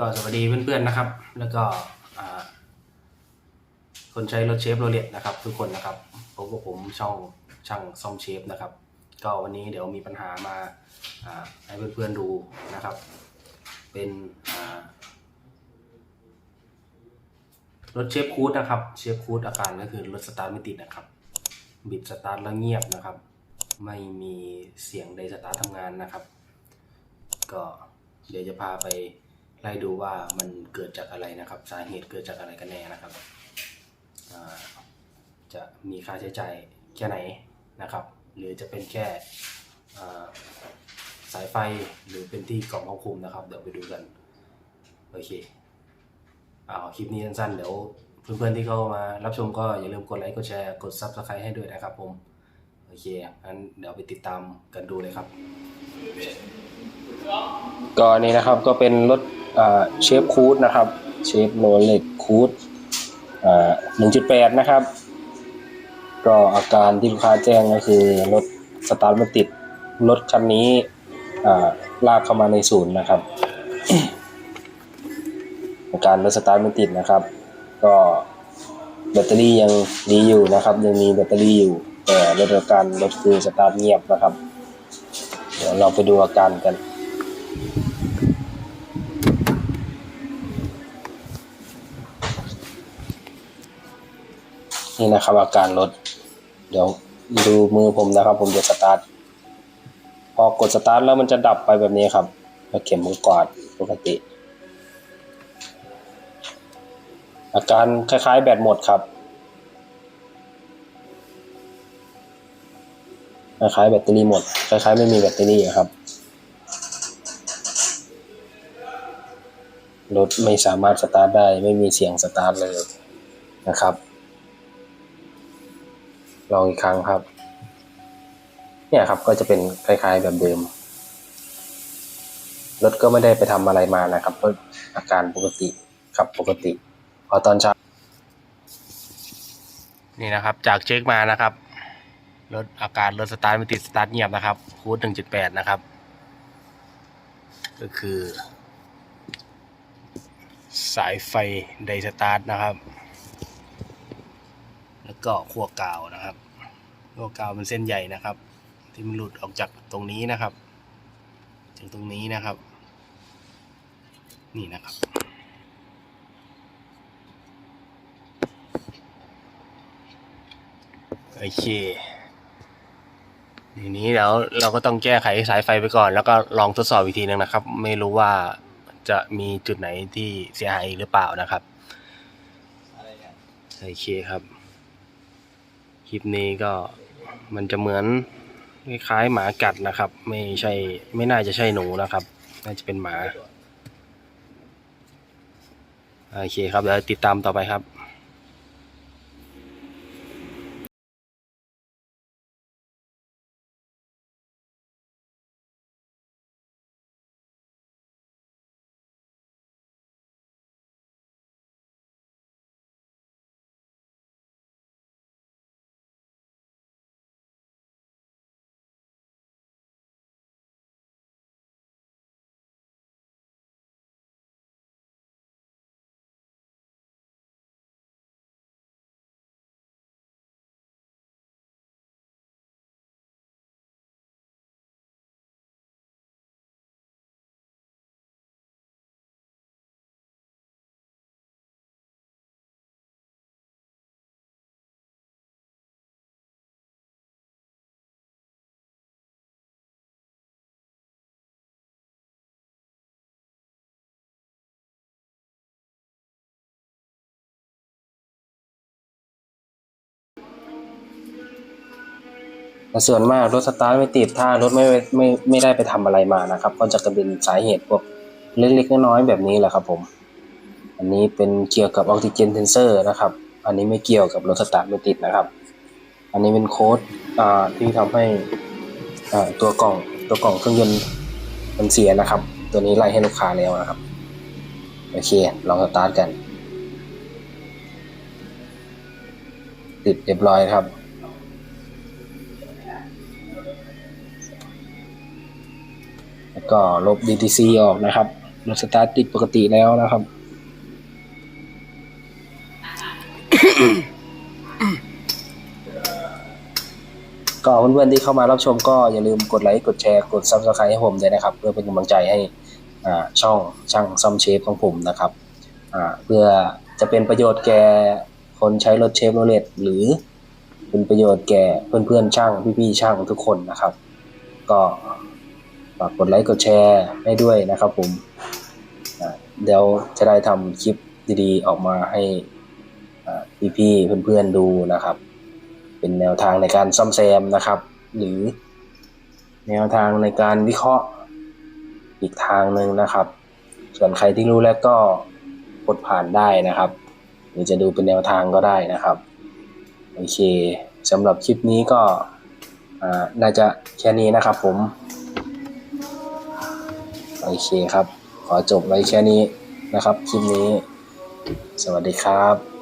ก็สวัสดีเพื่อนๆนะครับ แล้วก็คนใช้รถเชฟโรเลตนะครับ ทุกคนนะครับผมกับผมช่องช่างซ่อมเชฟนะครับ ก็วันนี้เดี๋ยวมีปัญหามาให้เพื่อนๆดูนะครับ เป็นรถเชฟคูดนะครับเชฟคูดอาการก็คือรถสตาร์ทไม่ติดนะครับ บิดสตาร์ทแล้วเงียบนะครับ ไม่มีเสียงใดสตาร์ททำงานนะครับ ก็เดี๋ยวจะพาไป ไล่ดูว่ามันเกิดจากอะไรนะครับ สาเหตุเกิดจากอะไรกันแน่นะครับจะมีค่าใช้จ่ายแค่ไหนนะครับ หรือจะเป็นแค่สายไฟหรือเป็นที่กล่องควบคุมนะครับ เดี๋ยวไปดูกัน โอเคเอาคลิปนี้สั้นๆ เดี๋ยวเพื่อนๆที่เข้ามารับชมก็อย่าลืมกดไลค์กดแชร์กด Subscribe ให้ด้วยนะครับผม โอเคงั้นเดี๋ยวไปติดตามกันดูเลยครับ ก็นี่นะครับก็เป็นรถ เชฟคูดนะครับเชฟโรเลตคูดหนึ่งจุดแปดนะครับ ก็อาการที่ลูกค้าแจ้งก็คือรถสตาร์ทไม่ติดรถคันนี้ลากเข้ามาในศูนย์นะครับ อาการรถสตาร์ทไม่ติดนะครับ ก็แบตเตอรี่ยังดีอยู่นะครับ ยังมีแบตเตอรี่อยู่ แต่รถอาการรถคือสตาร์ทเงียบนะครับ เดี๋ยวเราไปดูอาการกัน นี่นะครับ อาการรถ เดี๋ยวดูมือผมนะครับ ผมจะสตาร์ทพอกดสตาร์ทแล้วมันจะดับไปแบบนี้ครับแล้วเข็มมันกวาดปกติ อาการคล้ายๆแบตหมดครับคล้ายๆแบตเตอรี่หมดคล้ายๆไม่มีแบตเตอรี่อะครับรถไม่สามารถสตาร์ทได้ ไม่มีเสียงสตาร์ทเลยนะครับ ลองอีกครั้งครับ เนี่ยครับก็จะเป็นคล้ายๆแบบเดิม รถก็ไม่ได้ไปทำอะไรมานะครับรถอาการปกติขับปกติพอตอนเช้านี่นะครับ จากเช็คมานะครับรถอาการรถสตาร์ทไม่ติดสตาร์ทเงียบนะครับคูดหนึ่งจุดแปดนะครับ ก็คือ สายไฟไดสตาร์ทนะครับ ก็ขั้วกาวนะครับขั้วกาวเป็นเส้นใหญ่นะครับ ที่มันหลุดออกจากตรงนี้นะครับจากตรงนี้นะครับ นี่นะครับ โอเคทีนี้แล้วเราก็ต้องแก้ไขสายไฟไปก่อน แล้วก็ลองทดสอบอีกทีนึงนะครับ ไม่รู้ว่าจะมีจุดไหนที่เสียหายอีกหรือเปล่านะครับโอเคครับ คลิปนี้ก็มันจะเหมือนคล้ายๆหมากัดนะครับ ไม่ใช่ไม่น่าจะใช่หนูนะครับ น่าจะเป็นหมา โอเคครับเดี๋ยวติดตามต่อไปครับ แต่ส่วนมากรถสตาร์ทไม่ติดถ้ารถไม่ไม่ไม่ได้ไปทำอะไรมานะครับ ก็จะกระเป็นสาเหตุพวกเล็กๆน้อยๆแบบนี้แหละครับผม อันนี้เป็นเกี่ยวกับออกซิเจนเซนเซอร์นะครับ อันนี้ไม่เกี่ยวกับรถสตาร์ทไม่ติดนะครับ อันนี้เป็นโค้ดที่ทำให้ตัวกล่องตัวกล่องเครื่องยนต์มันเสียนะครับ ตัวนี้ไล่ให้ลูกค้าแล้วนะครับ โอเค ลองสตาร์ทกัน ติดเรียบร้อยครับ แล้วก็ลบ DTC ออกนะครับรถสตาร์ทติดปกติแล้วนะครับ ก็เพื่อนๆที่เข้ามารับชมก็อย่าลืมกดไลค์ กดแชร์ กด Subscribe ให้ผมด้วยนะครับ เพื่อเป็นกำลังใจให้อ่าช่องช่างซ่อมเชฟของผมนะครับ เพื่อจะเป็นประโยชน์แก่คนใช้รถเชฟโรเลตหรือ เป็นประโยชน์แก่เพื่อนๆช่างพี่ๆช่างทุกคนนะครับ ก็ฝากกดไลค์กดแชร์ให้ด้วยนะครับผมเดี๋ยวจะได้ทำคลิปดีๆออกมาให้อ่พี่ๆเพื่อนๆดูนะครับ เป็นแนวทางในการซ่อมแซมนะครับ หรือแนวทางในการวิเคราะห์อีกทางหนึ่งนะครับ ส่วนใครที่รู้แล้วก็กดผ่านได้นะครับ หรือจะดูเป็นแนวทางก็ได้นะครับ โอเคสำหรับคลิปนี้ก็น่าจะแค่นี้นะครับผมโอเคครับ ขอจบไว้แค่นี้นะครับ คลิปนี้ สวัสดีครับ